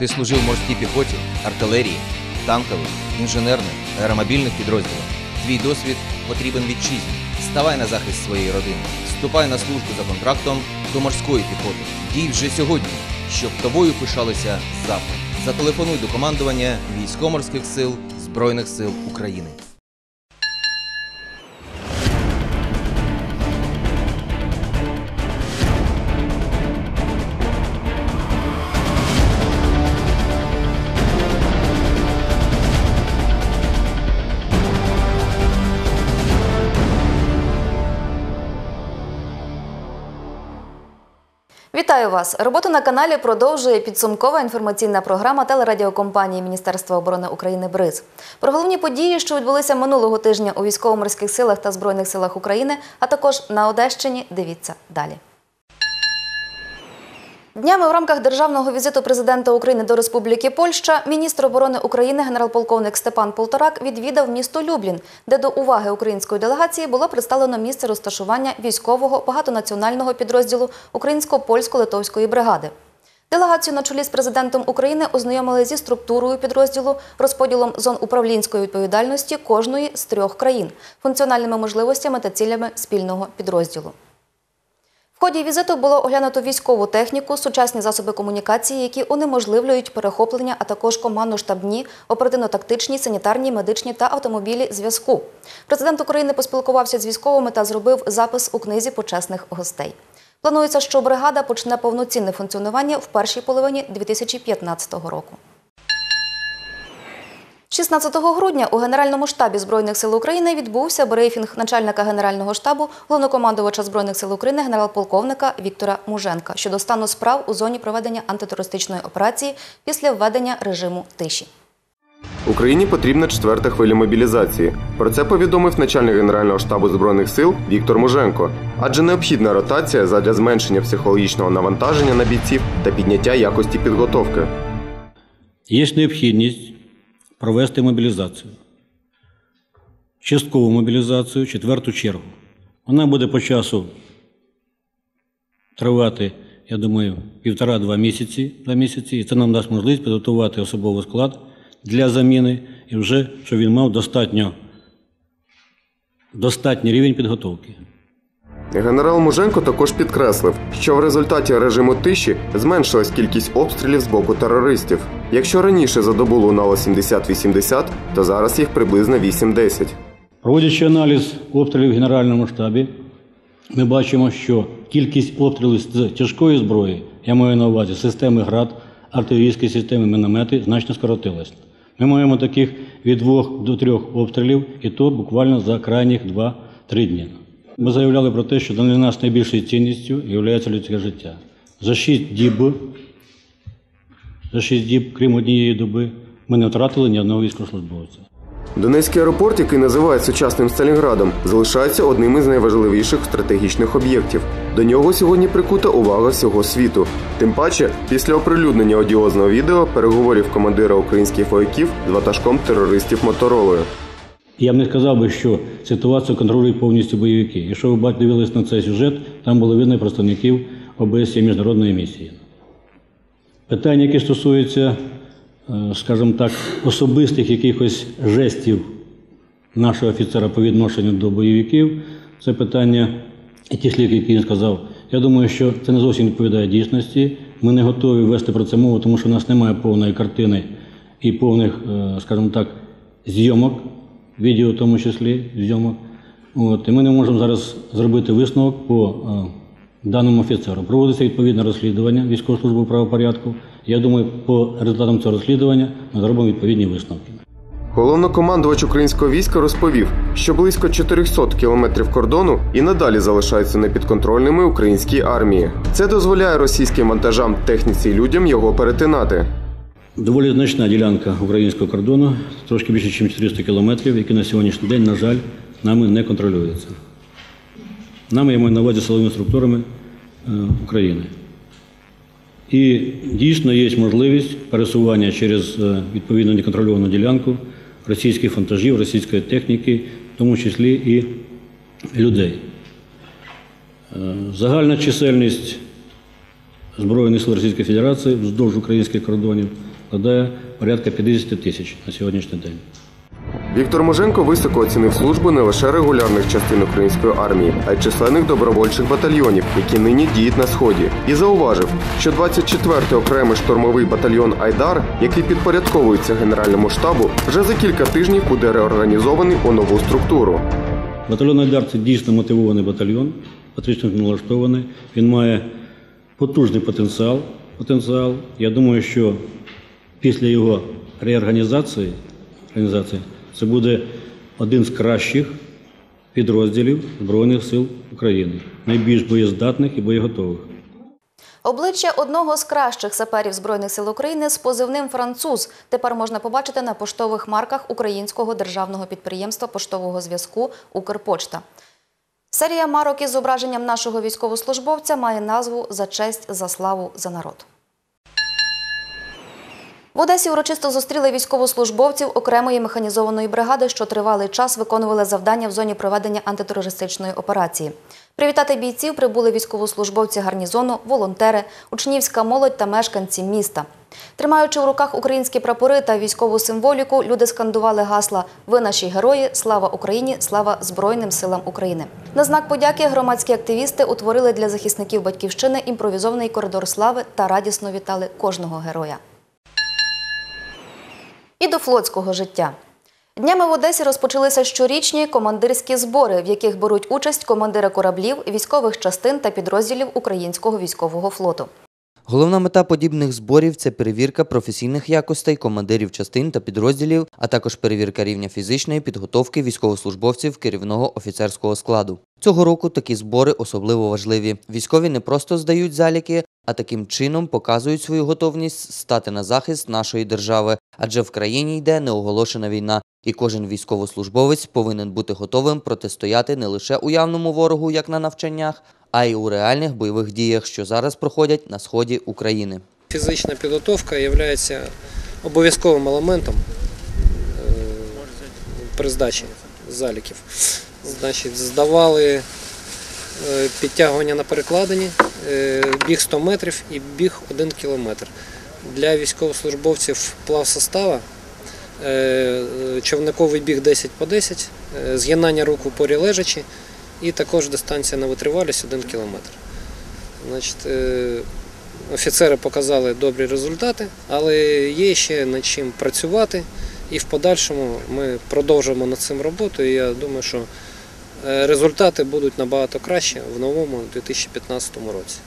Ти служив морській піхоті, артилерії, танкових, інженерних, аеромобільних підрозділах. Твій досвід потрібен вітчизні. Ставай на захист своєї родини. Вступай на службу за контрактом до морської піхоти. Дій вже сьогодні, щоб тобою пишалися завтра. Зателефонуй до командування військово-морських сил Збройних сил України. Вітаю вас! Роботу на каналі продовжує підсумкова інформаційна програма телерадіокомпанії Міністерства оборони України БРИЗ. Про головні події, що відбулися минулого тижня у військово-морських силах та збройних силах України, а також на Одещині. Дивіться далі. Днями в рамках державного візиту президента України до Республіки Польща міністр оборони України генерал-полковник Степан Полторак відвідав місто Люблін, де до уваги української делегації було представлено місце розташування військового багатонаціонального підрозділу українсько-польсько-литовської бригади. Делегацію на чолі з президентом України ознайомили зі структурою підрозділу, розподілом зон управлінської відповідальності кожної з трьох країн, функціональними можливостями та цілями спільного підрозділу. Ході візиту було оглянуто військову техніку, сучасні засоби комунікації, які унеможливлюють перехоплення, а також командно-штабні, оперативно-тактичні, санітарні, медичні та автомобілі зв'язку. Президент України поспілкувався з військовими та зробив запис у книзі почесних гостей. Планується, що бригада почне повноцінне функціонування в першій половині 2015 року. 16 грудня у Генеральному штабі Збройних сил України відбувся брифінг начальника Генерального штабу, головнокомандувача Збройних сил України генерал-полковника Віктора Муженка щодо стану справ у зоні проведення антитерористичної операції після введення режиму тиші. Україні потрібна четверта хвиля мобілізації. Про це повідомив начальник Генерального штабу збройних сил Віктор Муженко. Адже необхідна ротація задля зменшення психологічного навантаження на бійців та підняття якості підготовки. Є необхідність провести мобілізацію. Часткову мобілізацію, четверту чергу. Вона буде по часу тривати, я думаю, півтора-два місяці, два місяці, і це нам дасть можливість підготувати особовий склад для заміни і вже, щоб він мав достатньо, достатній рівень підготовки. Генерал Муженко також підкреслив, що в результаті режиму тиші зменшилась кількість обстрілів з боку терористів. Якщо раніше за добу лунало 70-80, то зараз їх приблизно 8-10. Проводячи аналіз обстрілів в Генеральному штабі, ми бачимо, що кількість обстрілів з тяжкої зброї, я маю на увазі системи ГРАД, артилерійські системи, міномети, значно скоротилась. Ми маємо таких від двох до трьох обстрілів, і то буквально за крайніх 2-3 дні. Ми заявляли про те, що для нас найбільшою цінністю є людське життя. За 6 діб, за 6 діб, крім однієї доби, ми не втратили ні одного військовослужбовця. Донецький аеропорт, який називають сучасним Сталінградом, залишається одним із найважливіших стратегічних об'єктів. До нього сьогодні прикута увага всього світу. Тим паче, після оприлюднення одіозного відео переговорів командира українських вояків з ватажком терористів Моторолою. Я б не сказав би, що ситуацію контролюють повністю бойовики. Якщо ви дивились на цей сюжет, там було видно представників ОБСЄ міжнародної місії. Питання, які стосуються, е, скажімо так, особистих якихось жестів нашого офіцера по відношенню до бойовиків, це питання і ті слів, які він сказав. Я думаю, що це не зовсім відповідає дійсності. Ми не готові вести про це мову, тому що у нас немає повної картини і повних, е, скажімо так, зйомок відео в тому числі зйомок. От, І ми не можемо зараз зробити висновок по е, даному офіцеру. Проводиться відповідне розслідування військової служби правопорядку. Я думаю, по результатам цього розслідування ми зробимо відповідні висновки. Головнокомандувач українського війська розповів, що близько 400 кілометрів кордону і надалі залишаються непідконтрольними українській армії. Це дозволяє російським вантажам, техніці і людям його перетинати. Доволі значна ділянка українського кордону, трошки більше, ніж 400 кілометрів, які на сьогоднішній день, на жаль, нами не контролюються. Нами я маю на увазі силовими структурами е, України. І дійсно є можливість пересування через е, відповідно неконтрольовану ділянку російських фантажів, російської техніки, в тому числі і людей. Е, Загальна чисельність Збройних сил Російської Федерації вздовж українських кордонів складає порядка 50 тисяч на сьогоднішній день. Віктор Моженко високо оцінив службу не лише регулярних частин української армії, а й численних добровольчих батальйонів, які нині діють на сході, і зауважив, що 24-й окремий штурмовий батальйон Айдар, який підпорядковується генеральному штабу, вже за кілька тижнів буде реорганізований у нову структуру. Батальйон Айдар це дійсно мотивований батальйон, патріотично налаштований. Він має потужний потенціал. потенціал. Я думаю, що після його реорганізації організації, це буде один з кращих підрозділів Збройних сил України, найбільш боєздатних і боєготових. Обличчя одного з кращих саперів Збройних сил України з позивним «Француз» тепер можна побачити на поштових марках українського державного підприємства поштового зв'язку «Укрпочта». Серія марок із зображенням нашого військовослужбовця має назву «За честь, за славу, за народ». В Одесі урочисто зустріли військовослужбовців окремої механізованої бригади, що тривалий час виконували завдання в зоні проведення антитерористичної операції. Привітати бійців прибули військовослужбовці гарнізону, волонтери, учнівська молодь та мешканці міста. Тримаючи в руках українські прапори та військову символіку, люди скандували гасла Ви наші герої! Слава Україні! Слава Збройним силам України! На знак подяки громадські активісти утворили для захисників батьківщини імпровізований коридор слави та радісно вітали кожного героя. І до флотського життя. Днями в Одесі розпочалися щорічні командирські збори, в яких беруть участь командири кораблів, військових частин та підрозділів українського військового флоту. Головна мета подібних зборів це перевірка професійних якостей командирів частин та підрозділів, а також перевірка рівня фізичної підготовки військовослужбовців керівного офіцерського складу. Цього року такі збори особливо важливі. Військові не просто здають заліки, а таким чином показують свою готовність стати на захист нашої держави, адже в країні йде неоголошена війна, і кожен військовослужбовець повинен бути готовим протистояти не лише уявному ворогу, як на навчаннях, а й у реальних бойових діях, що зараз проходять на сході України. Фізична підготовка є обов'язковим елементом е, при здачі заліків. Значить, здавали підтягування на перекладині, е, біг 100 метрів і біг 1 кілометр. Для військовослужбовців плавсостава човниковий біг 10 по 10, з'єднання рук у порі лежачі і також дистанція на витривалість 1 кілометр. Офіцери показали добрі результати, але є ще над чим працювати. І в подальшому ми продовжимо над цим роботу. І я думаю, що результати будуть набагато краще в новому 2015 році.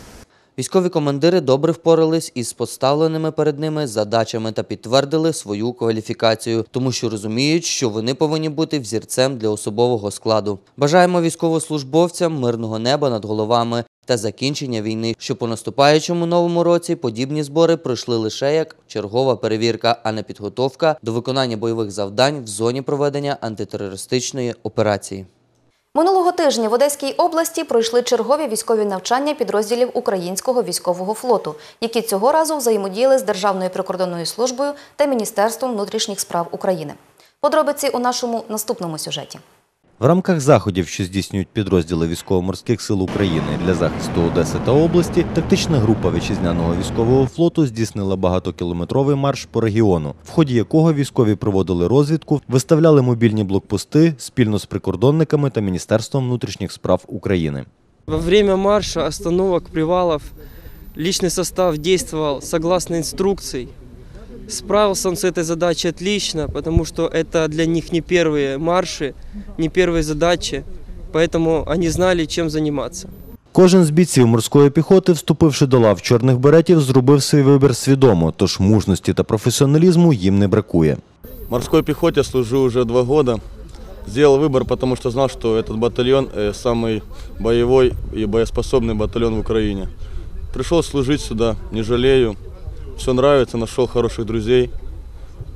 Військові командири добре впорались із поставленими перед ними задачами та підтвердили свою кваліфікацію, тому що розуміють, що вони повинні бути взірцем для особового складу. Бажаємо військовослужбовцям мирного неба над головами та закінчення війни, що по наступаючому новому році подібні збори пройшли лише як чергова перевірка, а не підготовка до виконання бойових завдань в зоні проведення антитерористичної операції. Минулого тижня в Одеській області пройшли чергові військові навчання підрозділів Українського військового флоту, які цього разу взаємодіяли з Державною прикордонною службою та Міністерством внутрішніх справ України. Подробиці у нашому наступному сюжеті. В рамках заходів, що здійснюють підрозділи військово-морських сил України для захисту Одеси та області, тактична група вітчизняного військового флоту здійснила багатокілометровий марш по регіону, в ході якого військові проводили розвідку, виставляли мобільні блокпости спільно з прикордонниками та Міністерством внутрішніх справ України. Во время марша, остановок, привалов личный состав действовал согласно инструкций. Справился он с этой задачей отлично, потому что это для них не первые марши, не первые задачи, поэтому они знали, чем заниматься. Кожен з бійців морської піхоти, вступивши до лав чорних беретів, зробив свій вибір свідомо, тож мужності та професіоналізму їм не бракує. В морской пехоте служу уже два года. Сделал выбор, потому что знал, что этот батальон э, самый боевой и боеспособный батальон в Украине. Пришел служить сюда, не жалею. Все нравится, нашел хороших друзей.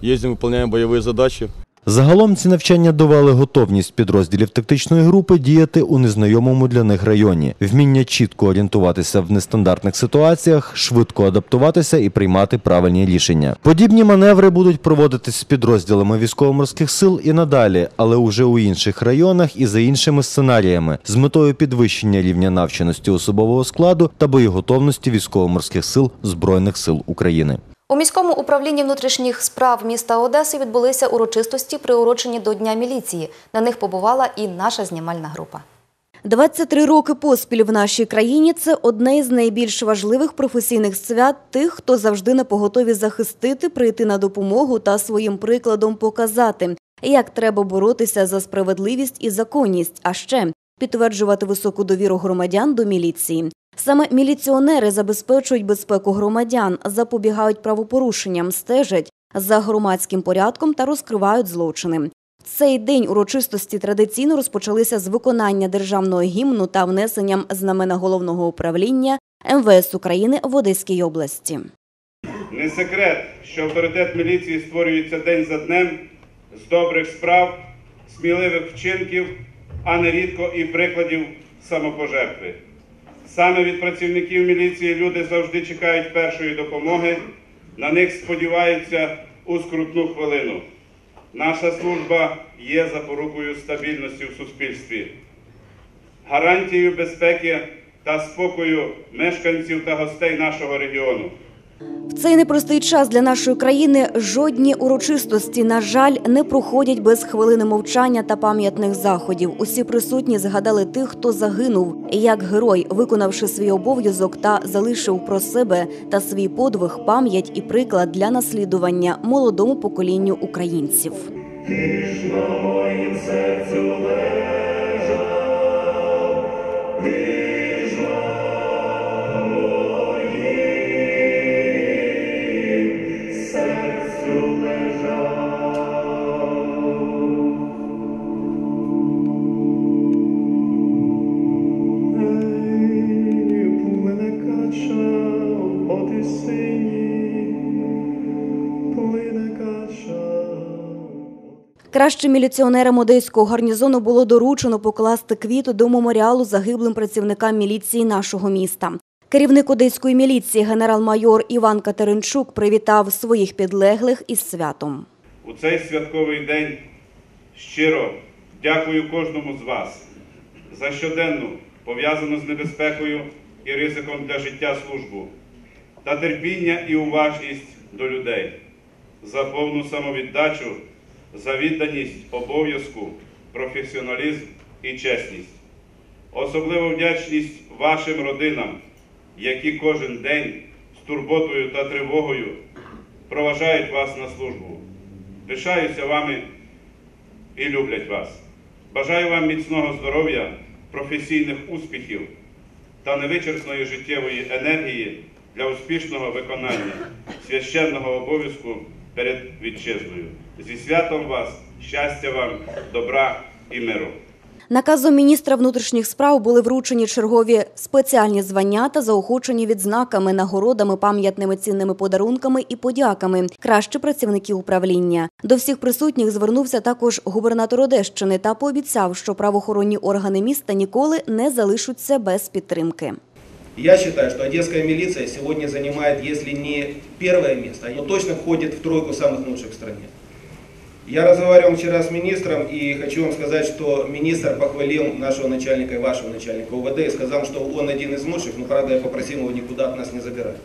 Ездим, выполняем боевые задачи. Загалом ці навчання давали готовність підрозділів тактичної групи діяти у незнайомому для них районі, вміння чітко орієнтуватися в нестандартних ситуаціях, швидко адаптуватися і приймати правильні рішення. Подібні маневри будуть проводитись з підрозділами військово-морських сил і надалі, але уже у інших районах і за іншими сценаріями, з метою підвищення рівня навченості особового складу та боєготовності військово-морських сил Збройних сил України. У міському управлінні внутрішніх справ міста Одеси відбулися урочистості, приурочені до Дня міліції. На них побувала і наша знімальна група. 23 роки поспіль в нашій країні це одне із найбільш важливих професійних свят тих, хто завжди на поготові захистити, прийти на допомогу та своїм прикладом показати, як треба боротися за справедливість і законність, а ще підтверджувати високу довіру громадян до міліції. Саме міліціонери забезпечують безпеку громадян, запобігають правопорушенням, стежать за громадським порядком та розкривають злочини. Цей день урочистості традиційно розпочалися з виконання державного гімну та внесенням знамена головного управління МВС України в Одеській області. Не секрет, що авторитет міліції створюється день за днем з добрих справ, сміливих вчинків, а нерідко і прикладів самопожертви. Саме від працівників міліції люди завжди чекають першої допомоги, на них сподіваються у скрутну хвилину. Наша служба є запорукою стабільності в суспільстві, гарантією безпеки та спокою мешканців та гостей нашого регіону. В цей непростий час для нашої країни жодні урочистості, на жаль, не проходять без хвилини мовчання та пам'ятних заходів. Усі присутні згадали тих, хто загинув, як герой, виконавши свій обов'язок та залишив про себе та свій подвиг, пам'ять і приклад для наслідування молодому поколінню українців. Плине Кращим міліціонерам одеського гарнізону було доручено покласти квіти до меморіалу загиблим працівникам міліції нашого міста. Керівник одеської міліції генерал-майор Іван Катеринчук привітав своїх підлеглих із святом. У цей святковий день щиро дякую кожному з вас за щоденну пов'язану з небезпекою і ризиком для життя службу та терпіння і уважність до людей, за повну самовіддачу, за відданість обов'язку, професіоналізм і чесність. Особливу вдячність вашим родинам, які кожен день з турботою та тривогою проважають вас на службу. Пишаюся вами і люблять вас. Бажаю вам міцного здоров'я, професійних успіхів та невичерпної життєвої енергії для успішного виконання священного обов'язку перед вітчизною. Зі святом вас, щастя вам, добра і миру. Наказом міністра внутрішніх справ були вручені чергові спеціальні звання та заохочені відзнаками, нагородами, пам'ятними цінними подарунками і подяками. Кращі працівники управління. До всіх присутніх звернувся також губернатор Одещини та пообіцяв, що правоохоронні органи міста ніколи не залишаться без підтримки. Я считаю, что одесская милиция сегодня занимает, если не первое место, но точно входит в тройку самых лучших в стране. Я разговаривал вчера с министром и хочу вам сказать, что министр похвалил нашего начальника и вашего начальника УВД и сказал, что он один из лучших, но правда я попросил его никуда от нас не забирать.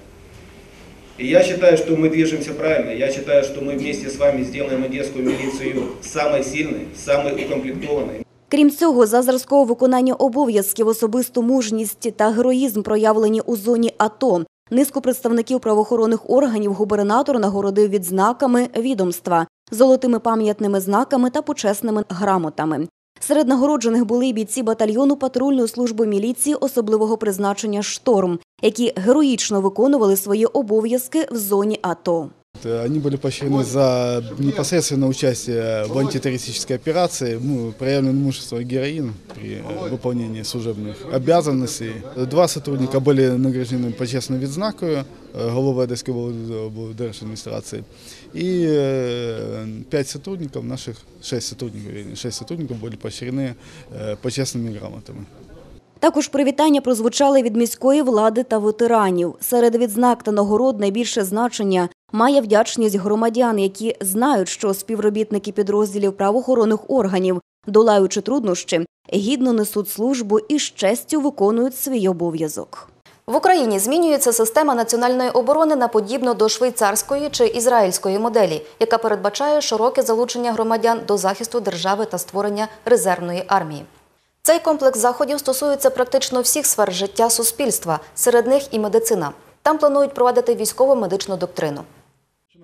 И я считаю, что мы движемся правильно. Я считаю, что мы вместе с вами сделаем одесскую милицию самой сильной, самой укомплектованной. Крім цього, за зразкове виконання обов'язків, особисту мужність та героїзм, проявлені у зоні АТО. Низку представників правоохоронних органів губернатор нагородив відзнаками відомства, золотими пам'ятними знаками та почесними грамотами. Серед нагороджених були й бійці батальйону патрульної служби міліції особливого призначення «Шторм», які героїчно виконували свої обов'язки в зоні АТО. Они были поощрены за непосредственное участие в антитеррористической операции, ну, проявленное мужество и героин при э, выполнении служебных обязанностей. Два сотрудника были награждены почестной відзнакою э, головы Одесской облдержадминистрации. И э, пять сотрудников наших, шесть сотрудников, вернее, шесть сотрудников были поощрены э, почестными грамотами. Також привітання прозвучали від міської влади та ветеранів. Серед відзнак та нагород найбільше значення має вдячність громадян, які знають, що співробітники підрозділів правоохоронних органів, долаючи труднощі, гідно несуть службу і з честю виконують свій обов'язок. В Україні змінюється система національної оборони на подібну до швейцарської чи ізраїльської моделі, яка передбачає широке залучення громадян до захисту держави та створення резервної армії. Цей комплекс заходів стосується практично всіх сфер життя суспільства, серед них і медицина. Там планують провадити військово-медичну доктрину.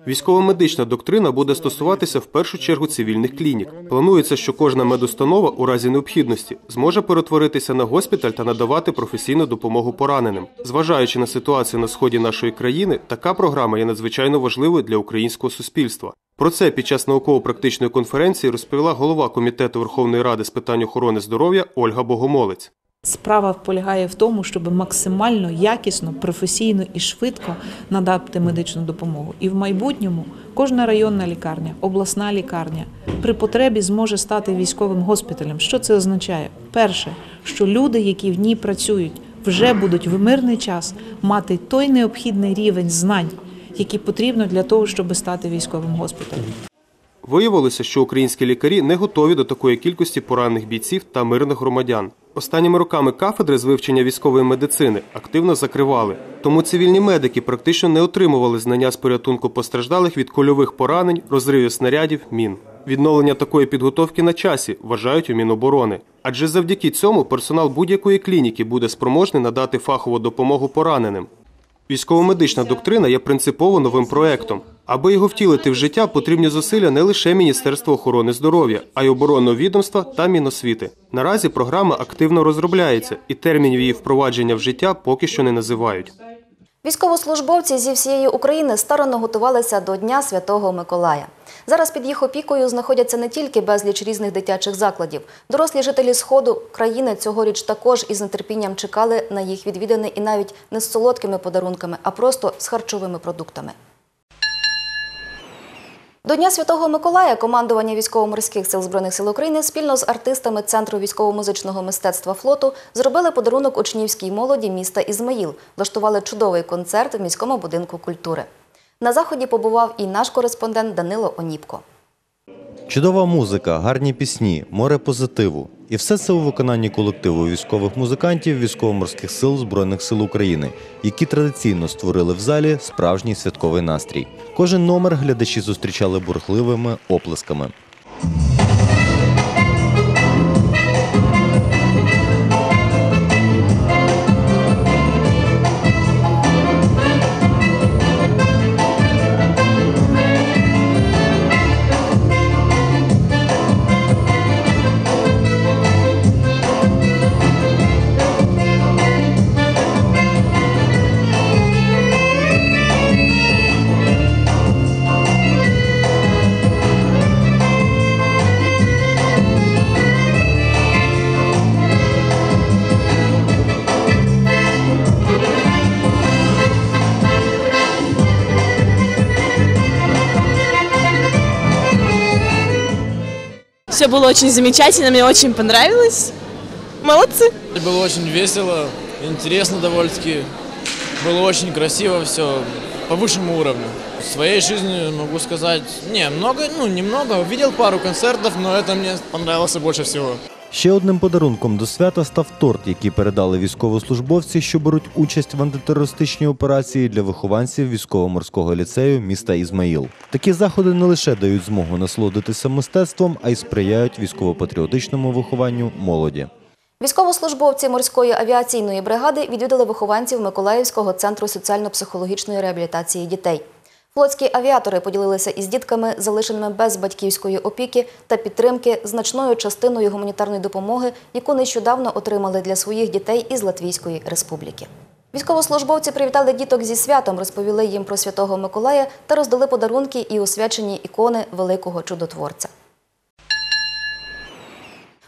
Військово-медична доктрина буде стосуватися в першу чергу цивільних клінік. Планується, що кожна медустанова у разі необхідності зможе перетворитися на госпіталь та надавати професійну допомогу пораненим. Зважаючи на ситуацію на сході нашої країни, така програма є надзвичайно важливою для українського суспільства. Про це під час науково-практичної конференції розповіла голова комітету Верховної Ради з питань охорони здоров'я Ольга Богомолець. Справа полягає в тому, щоб максимально якісно, професійно і швидко надати медичну допомогу. І в майбутньому кожна районна лікарня, обласна лікарня при потребі зможе стати військовим госпіталем. Що це означає? Перше, що люди, які в ній працюють, вже будуть в мирний час мати той необхідний рівень знань, який потрібно для того, щоб стати військовим госпіталем. Виявилося, що українські лікарі не готові до такої кількості поранених бійців та мирних громадян. Останніми роками кафедри з вивчення військової медицини активно закривали, тому цивільні медики практично не отримували знання з порятунку постраждалих від кольових поранень, розривів снарядів, мін. Відновлення такої підготовки на часі вважають у Міноборони, адже завдяки цьому персонал будь-якої клініки буде спроможний надати фахову допомогу пораненим. Військово-медична доктрина є принципово новим проектом. Аби його втілити в життя, потрібні зусилля не лише Міністерства охорони здоров'я, а й оборонного відомства та Міносвіти. Наразі програма активно розробляється, і термінів її впровадження в життя поки що не називають. Військовослужбовці зі всієї України старано готувалися до Дня Святого Миколая. Зараз під їх опікою знаходяться не тільки безліч різних дитячих закладів. Дорослі жителі Сходу країни цьогоріч також із нетерпінням чекали на їх відвідини і навіть не з солодкими подарунками, а просто з харчовими продуктами. До Дня Святого Миколая командування військово-морських сил Збройних сил України спільно з артистами Центру військово-музичного мистецтва флоту зробили подарунок учнівській молоді міста Ізмаїл, влаштували чудовий концерт в міському будинку культури. На заході побував і наш кореспондент Данило Оніпко. Чудова музика, гарні пісні, море позитиву. І все це у виконанні колективу військових музикантів військово-морських сил Збройних сил України, які традиційно створили в залі справжній святковий настрій. Кожен номер глядачі зустрічали бурхливими оплесками. Все было очень замечательно, мне очень понравилось. Молодцы. Было очень весело, интересно довольно-таки. Было очень красиво все, по высшему уровню. В своей жизни могу сказать, не, много, ну немного. Видел пару концертов, но это мне понравилось больше всего. Ще одним подарунком до свята став торт, який передали військовослужбовці, що беруть участь в антитерористичній операції для вихованців військово-морського ліцею міста Ізмаїл. Такі заходи не лише дають змогу насолодитися мистецтвом, а й сприяють військово-патріотичному вихованню молоді. Військовослужбовці морської авіаційної бригади відвідали вихованців Миколаївського центру соціально-психологічної реабілітації дітей. Флотські авіатори поділилися із дітками, залишеними без батьківської опіки та підтримки, значною частиною гуманітарної допомоги, яку нещодавно отримали для своїх дітей із Латвійської республіки. Військовослужбовці привітали діток зі святом, розповіли їм про святого Миколая та роздали подарунки і освячені ікони великого чудотворця.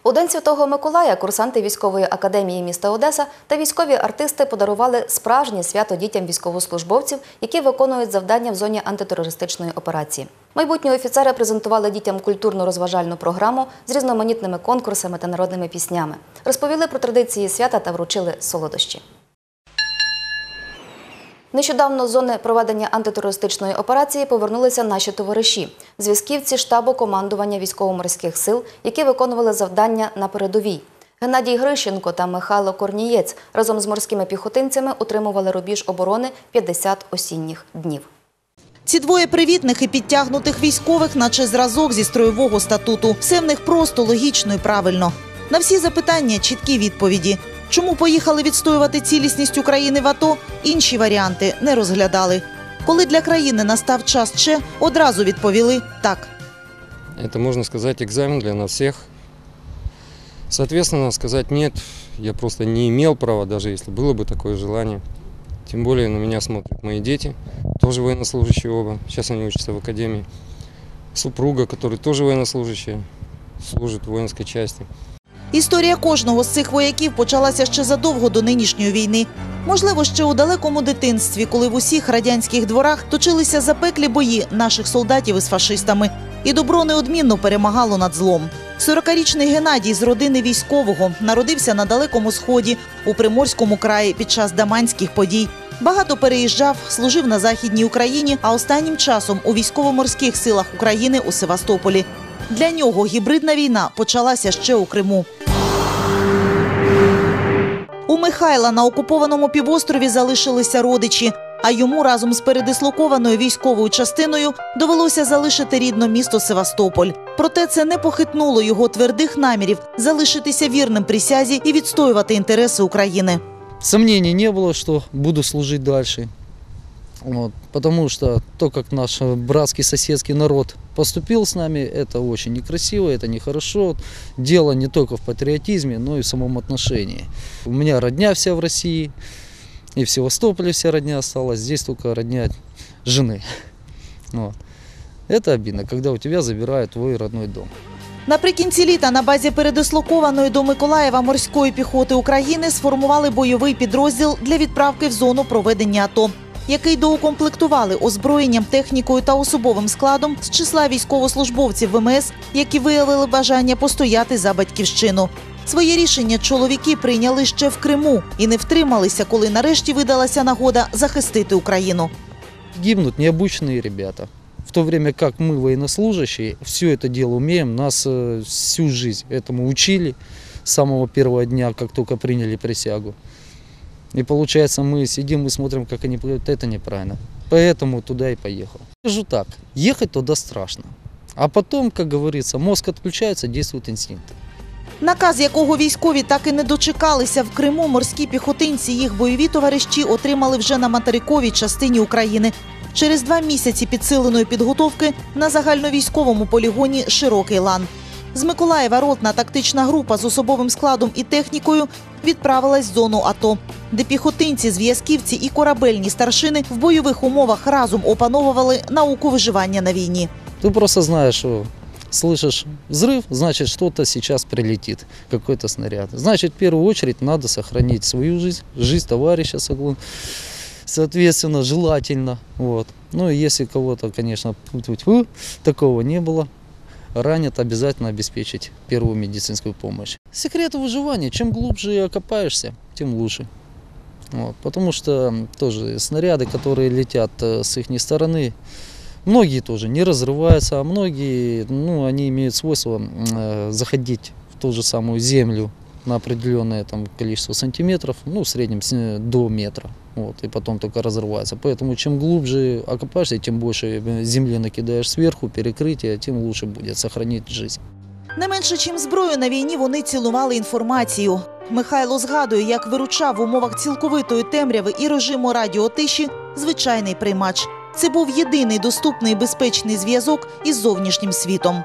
У День Святого Миколая курсанти військової академії міста Одеса та військові артисти подарували справжнє свято дітям військовослужбовців, які виконують завдання в зоні антитерористичної операції. Майбутні офіцери презентували дітям культурно-розважальну програму з різноманітними конкурсами та народними піснями. Розповіли про традиції свята та вручили солодощі. Нещодавно з зони проведення антитерористичної операції повернулися наші товариші, зв'язківці штабу командування військово-морських сил, які виконували завдання на передовій. Геннадій Грищенко та Михайло Корнієць разом з морськими піхотинцями утримували рубіж оборони 50 осінніх днів. Ці двоє привітних і підтягнутих військових, наче зразок зі строєвого статуту. Все в них просто логічно і правильно. На всі запитання чіткі відповіді. Чому поїхали відстоювати цілісність України в АТО? Інші варіанти не розглядали. Коли для країни настав час Че, одразу відповіли так. Это, можно сказать, экзамен для нас всех. Соответственно, сказать нет, я просто не имел права, даже если было бы такое желание. Тем более на меня смотрят мои дети, тоже военнослужащие оба. Сейчас они учатся в академии. Супруга, который тоже военнослужащая, служит в воинской части. Історія кожного з цих вояків почалася ще задовго до нинішньої війни. Можливо, ще у далекому дитинстві, коли в усіх радянських дворах точилися запеклі бої наших солдатів із фашистами, і добро неодмінно перемагало над злом. 40-річний Геннадій з родини військового народився на далекому сході у Приморському краї під час даманських подій. Багато переїжджав, служив на західній Україні, а останнім часом у військово-морських силах України у Севастополі. Для нього гібридна війна почалася ще у Криму. У Михайла на окупованому півострові залишилися родичі, а йому разом з передислокованою військовою частиною довелося залишити рідне місто Севастополь. Проте це не похитнуло його твердих намірів залишитися вірним присязі і відстоювати інтереси України. Сомнений не було, що буду служити дальше. Вот, потому что то, как наш э, братский соседский народ поступил с нами, это очень некрасиво, это нехорошо. Дело не только в патриотизме, но и в самом отношении. У меня родня вся в России, и в Севастополе вся родня осталась, здесь только родня жены. Вот. Это обидно, когда у тебя забирают твой родной дом. Наприкінці літа на базі передислокованої до Миколаєва морської піхоти України сформували бойовий підрозділ для відправки в зону проведення АТО, який доукомплектували озброєнням, технікою та особовим складом з числа військовослужбовців ВМС, які виявили бажання постояти за батьківщину. Своє рішення чоловіки прийняли ще в Криму і не втрималися, коли нарешті видалася нагода захистити Україну. Гибнут необученные ребята. В то время как мы, военнослужащие, все это дело умеем, нас э, всю жизнь этому учили с самого первого дня, как только приняли присягу. И получается, мы сидим и смотрим, как они плывут. Это неправильно. Поэтому туда и поехал. Скажу так, ехать туда страшно. А потом, как говорится, мозг отключается, действуют инстинкты. Наказ, якого військові так і не дочекалися в Криму, морські піхотинці, їх бойові товариші отримали вже на материковій частині України. Через два місяці підсиленої підготовки на загальновійськовому полігоні Широкий лан. З Миколаєва ротна тактична група з особовим складом і технікою відправилась в зону АТО, де піхотинці, зв'язківці і корабельні старшини в бойових умовах разом опановували науку виживання на війні. Ты просто знаешь, что слышишь взрыв, значит что-то сейчас прилетит, какой-то снаряд. Значит, в первую очередь надо сохранить свою жизнь, жизнь товарища, соглу- соответственно, желательно. Вот. Ну и если кого-то, конечно, тьфу-тьфу-тьфу, такого не было, ранят, обязательно обеспечить первую медицинскую помощь. Секрет выживания, чем глубже окопаешься, тем лучше. Вот, потому что тоже снаряды, которые летят э, с их стороны, многие тоже не разрываются, а многие, ну, они имеют свойство э, заходить в ту же самую землю на определенное там количество сантиметров, ну, в среднем с- до метра. Вот, и потом только разрывается. Поэтому чем глубже окопаешься, тем больше э, земли накидаешь сверху, перекрытия, тем лучше будет сохранить жизнь. Не менше, чим зброю на війні, вони цілували інформацію. Михайло згадує, як виручав в умовах цілковитої темряви і режиму радіотиші звичайний приймач. Це був єдиний доступний і безпечний зв'язок із зовнішнім світом.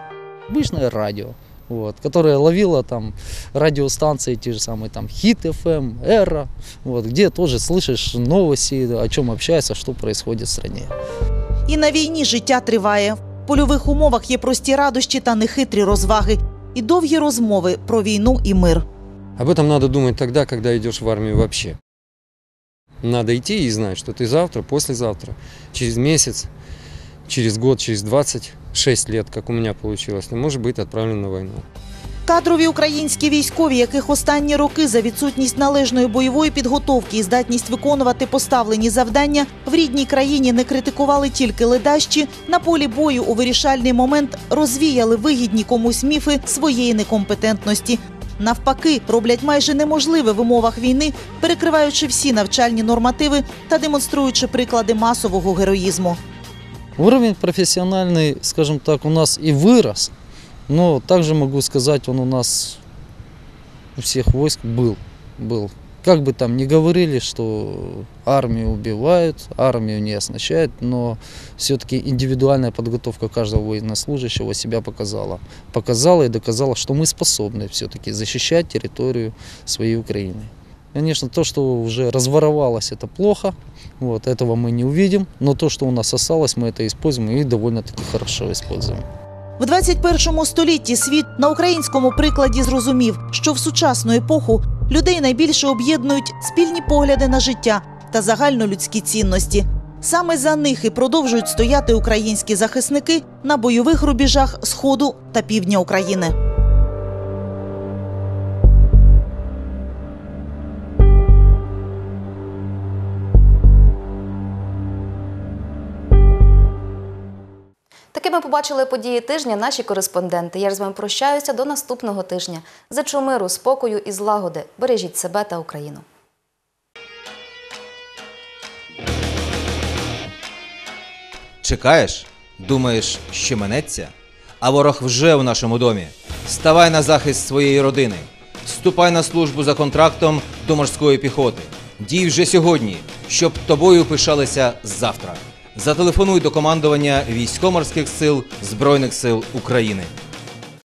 Обычное радио, вот, которое ловило там радиостанции, те же самые там Хит FM, Эра, вот, где тоже слышишь новости, о чем общается, что происходит в стране. І на війні життя триває. В польових умовах є прості радощі та нехитрі розваги і довгі розмови про війну і мир. Об этом надо думать тогда, когда идешь в армию вообще. Надо идти и знать, что ты завтра, послезавтра, через месяц, через год, через 26 лет, как у меня получилось, ты можешь быть отправлен на войну. Кадрові українські військові, яких останні роки за відсутність належної бойової підготовки і здатність виконувати поставлені завдання в рідній країні не критикували тільки ледащі, на полі бою у вирішальний момент розвіяли вигідні комусь міфи своєї некомпетентності. навпаки роблять майже неможливе в умовах війни, перекриваючи всі навчальні нормативи та демонструючи приклади масового героїзму. Уровень профессиональный, скажем так, у нас и вырос, но также могу сказать, он у нас у всех войск был. был. Как бы там ни говорили, что армию убивают, армию не оснащают, но все-таки индивидуальная подготовка каждого военнослужащего себя показала. Показала и доказала, что мы способны все-таки защищать территорию своей Украины. Конечно, то, что уже разворовалось, это плохо. Вот, этого мы не увидим. Но то, что у нас осталось, мы это используем и довольно-таки хорошо используем. В 21 столітті світ на українському прикладі зрозумів, що в сучасну епоху людей найбільше об'єднують спільні погляди на життя та загальнолюдські цінності. Саме за них і продовжують стояти українські захисники на бойових рубежах Сходу та Півдня України. Такими побачили події тижня наші кореспонденти. Я ж з вами прощаюся до наступного тижня. Зичу миру, спокою і злагоди. Бережіть себе та Україну. Чекаєш? Думаєш, що минеться? А ворог вже у нашому домі. Ставай на захист своєї родини. Вступай на службу за контрактом до морської піхоти. Дій вже сьогодні, щоб тобою пишалися завтра. Зателефонуй до командування військово-морських сил Збройних сил України.